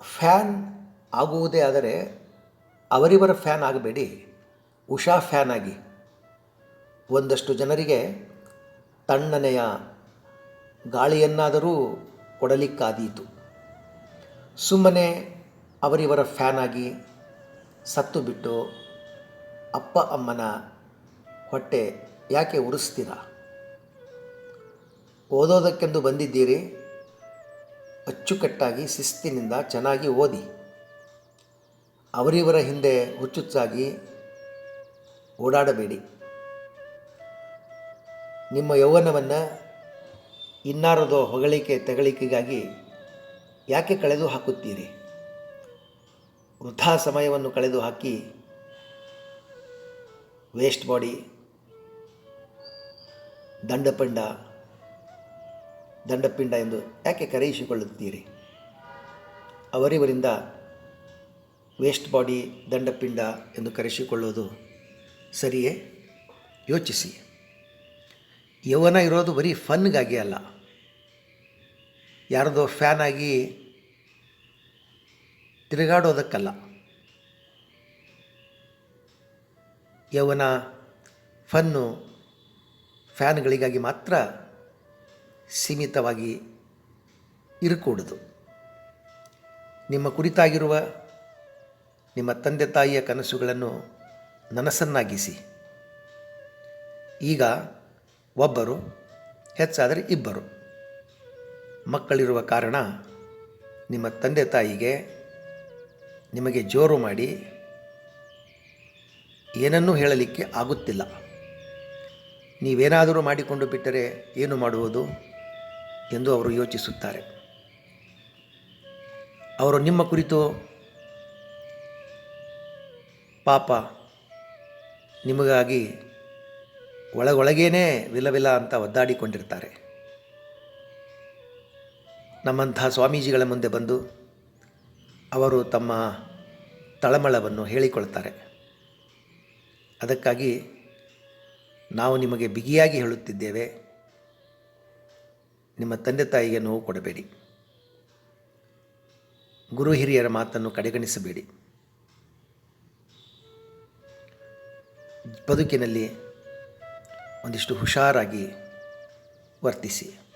Fan ಆಗುವುದೇ ಆದರೆ ಅವರಿವರ fan ಆಗಬೇಡಿ. ಉಷಾ ಫ್ಯಾನ್ ಆಗಿ. ಒಂದಷ್ಟು ಜನರಿಗೆ ತಣ್ಣನೆಯ ಗಾಳಿಯನ್ನಾದರೂ ಕೊಡಲಿಕ್ಕಾದೀತು. ಸುಮ್ಮನೆ ಅವರಿವರ ಫ್ಯಾನ್ ಆಗಿ ಸತ್ತು ಬಿಟ್ಟು ಅಪ್ಪ ಅಮ್ಮನ ಹೊಟ್ಟೆ ಯಾಕೆ ಉರಿಸ್ತೀರಾ? ಓದೋದಕ್ಕೆಂದು ಬಂದಿದ್ದೀರಿ? ಅಚ್ಚುಕಟ್ಟಾಗಿ ಶಿಸ್ತಿನಿಂದ ಚೆನ್ನಾಗಿ ಓದಿ. ಅವರಿವರ ಹಿಂದೆ ಹುಚ್ಚುಚ್ಚಾಗಿ ಓಡಾಡಬೇಡಿ. ನಿಮ್ಮ ಯೌವನವನ್ನು ಇನ್ನಾರದೋ ಹೊಗಳಿಕೆ ತೆಗಳಿಕೆಗಾಗಿ ಯಾಕೆ ಕಳೆದು ಹಾಕುತ್ತೀರಿ? ವೃಥಾ ಸಮಯವನ್ನು ಕಳೆದು ಹಾಕಿ ವೇಸ್ಟ್ ಬಾಡಿ, ದಂಡಪಂಡ ದಂಡಪಿಂಡ ಎಂದು ಯಾಕೆ ಕರೆಯಿಸಿಕೊಳ್ಳುತ್ತೀರಿ? ಅವರಿವರಿಂದ ವೇಸ್ಟ್ ಬಾಡಿ ದಂಡಪಿಂಡ ಎಂದು ಕರೆಸಿಕೊಳ್ಳುವುದು ಸರಿಯೇ? ಯೋಚಿಸಿ. ಯೌವನ ಇರೋದು ಬರೀ ಫನ್ಗಾಗಿ ಅಲ್ಲ. ಯಾರದೋ ಫ್ಯಾನ್ ಆಗಿ ತಿರುಗಾಡೋದಕ್ಕಲ್ಲ. ಯೌವನ ಫನ್ನು ಫ್ಯಾನ್ಗಳಿಗಾಗಿ ಮಾತ್ರ ಸೀಮಿತವಾಗಿ ಇರಕೂಡದು. ನಿಮ್ಮ ಕುರಿತಾಗಿರುವ ನಿಮ್ಮ ತಂದೆ ತಾಯಿಯ ಕನಸುಗಳನ್ನು ನನಸನ್ನಾಗಿಸಿ. ಈಗ ಒಬ್ಬರು, ಹೆಚ್ಚಾದರೆ ಇಬ್ಬರು. ಮಕ್ಕಳಿರುವ ಕಾರಣ ನಿಮ್ಮ ತಂದೆ ತಾಯಿಗೆ ನಿಮಗೆ ಜೋರು ಮಾಡಿ ಏನನ್ನೂ ಹೇಳಲಿಕ್ಕೆ ಆಗುತ್ತಿಲ್ಲ. ನೀವೇನಾದರೂ ಮಾಡಿಕೊಂಡು ಬಿಟ್ಟರೆ ಏನು ಮಾಡುವುದು? ಎಂದು ಅವರು ಯೋಚಿಸುತ್ತಾರೆ. ಅವರು ನಿಮ್ಮ ಕುರಿತು ಪಾಪ ನಿಮಗಾಗಿ ಒಳಗೊಳಗೇನೆ ವಿಲವಿಲ ಅಂತ ಒದ್ದಾಡಿಕೊಂಡಿರ್ತಾರೆ. ನಮ್ಮಂಥ ಸ್ವಾಮೀಜಿಗಳ ಮುಂದೆ ಬಂದು ಅವರು ತಮ್ಮ ತಳಮಳವನ್ನು ಹೇಳಿಕೊಳ್ತಾರೆ. ಅದಕ್ಕಾಗಿ ನಾವು ನಿಮಗೆ ಬಿಗಿಯಾಗಿ ಹೇಳುತ್ತಿದ್ದೇವೆ. ನಿಮ್ಮ ತಂದೆ ತಾಯಿಗೆ ನೋವು ಕೊಡಬೇಡಿ. ಗುರು ಹಿರಿಯರ ಮಾತನ್ನು ಕಡೆಗಣಿಸಬೇಡಿ. ಬದುಕಿನಲ್ಲಿ ಒಂದಿಷ್ಟು ಹುಷಾರಾಗಿ ವರ್ತಿಸಿ.